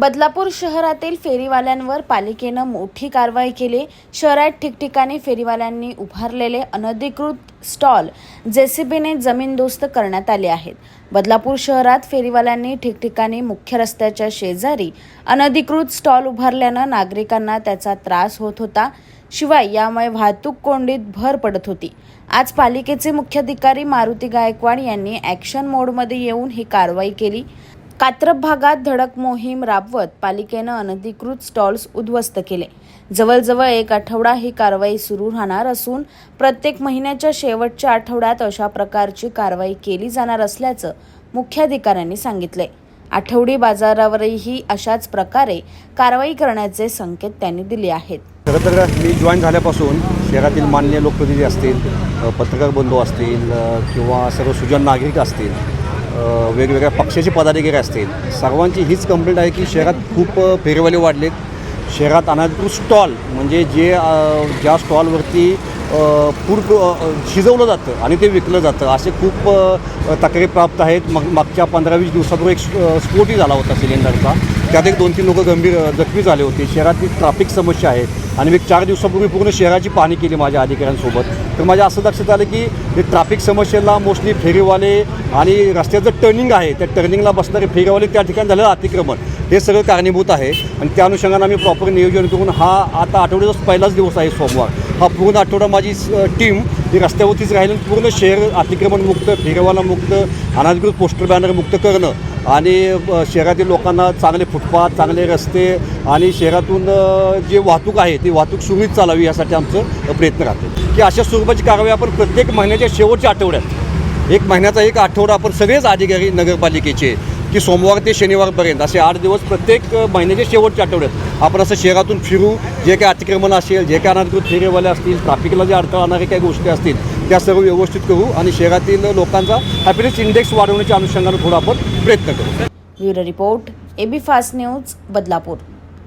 बदलापूर शहरातील फेरीवाल्यांवर पालिकेनं मोठी कारवाई केली. शहरात ठिकठिकाणी फेरीवाल्यांनी उभारलेले अनधिकृत स्टॉल जेसीबीने जमीनदोस्त करण्यात आले आहेत. बदलापूर शहरात फेरीवाल्यांनी ठिकठिकाणी मुख्य रस्त्याच्या शेजारी अनधिकृत स्टॉल उभारल्यानं नागरिकांना त्याचा त्रास होत होता. शिवाय यामुळे वाहतूक कोंडीत भर पडत होती. आज पालिकेचे मुख्याधिकारी मारुती गायकवाड यांनी ॲक्शन मोडमध्ये येऊन ही कारवाई केली. कात्रप भागात धडक मोहीम राबवत पालिकेनं अनधिकृत स्टॉल्स उद्ध्वस्त केले. जवळजवळ एक आठवडा ही कारवाई सुरू राहणार असून प्रत्येक महिन्याच्या शेवटच्या आठवड्यात अशा प्रकारची कारवाई केली जाणार असल्याचं मुख्याधिकाऱ्यांनी सांगितले आठवडी बाजारावरही अशाच प्रकारे कारवाई करण्याचे संकेत त्यांनी दिले आहेत. खरं तर मी जॉईन झाल्यापासून शहरातील मान्य लोकप्रतिनिधी असतील पत्रकार बंधू असतील किंवा सर्व सुजन नागरिक असतील वेगवेगळ्या पक्षाचे पदाधिकारी असतील. सर्वांची हीच कंप्लेंट आहे की शहरात खूप फेरीवाले वाढलेत. शहरात अनाधिकृत स्टॉल म्हणजे जे ज्या स्टॉलवरती पूर शिजवलं जातं आणि ते विकलं जातं. असे खूप तक्रारी प्राप्त आहेत. मग मागच्या पंधरा वीस दिवसापूर्वी एक स्फोटही झाला होता सिलेंडरचा. त्यात एक दोन तीन लोक गंभीर जखमी झाले होते. शहरातली ट्रॅफिक समस्या आहे. आणि मी चार दिवसापूर्वी पूर्ण शहराची पाहणी केली माझ्या अधिकाऱ्यांसोबत. तर माझ्या असं लक्षात आलं की ते ट्रॅफिक समस्येला मोस्टली फेरीवाले आणि रस्त्याचं टर्निंग आहे. त्या टर्निंगला बसणारे फेरीवाले त्या ठिकाणी झालेलं अतिक्रमण. हे सगळं कारणीभूत आहे. आणि त्या अनुषंगानं आम्ही प्रॉपर नियोजन करून हा आता आठवड्याचा पहिलाच दिवस आहे सोमवार. हा पूर्ण आठवडा माझी टीम ही रस्त्यावरतीच राहील पूर्ण शहर अतिक्रमणमुक्त फेरीवाला मुक्त अनधिकृत पोस्टर बॅनर मुक्त करणं आणि शहरातील लोकांना चांगले फुटपाथ चांगले रस्ते आणि शहरातून जे वाहतूक आहे ती वाहतूक सुरळीत चालावी यासाठी आमचं प्रयत्न राहतो. की अशा स्वरूपाची कारवाई आपण प्रत्येक महिन्याच्या शेवटच्या आठवड्यात एक महिन्याचा एक आठवडा आपण सगळेच अधिकारी नगरपालिकेचे की सोमवार ते शनिवारपर्यंत असे आठ दिवस प्रत्येक महिन्याच्या शेवटच्या आठवड्यात आपण असं शहरातून फिरू जे काही अतिक्रमण असेल जे काही अनधिकृत फेरेवाले असतील ट्रॅफिकला जे अडथळा आणणारे काही गोष्टी असतील त्या सर्व व्यवस्थित करू आणि शहरातील लोकांचा हॅपीनेस इंडेक्स वाढवण्याच्या अनुषंगानं थोडा आपण प्रयत्न करू. Bureau report AB fast news Badlapur.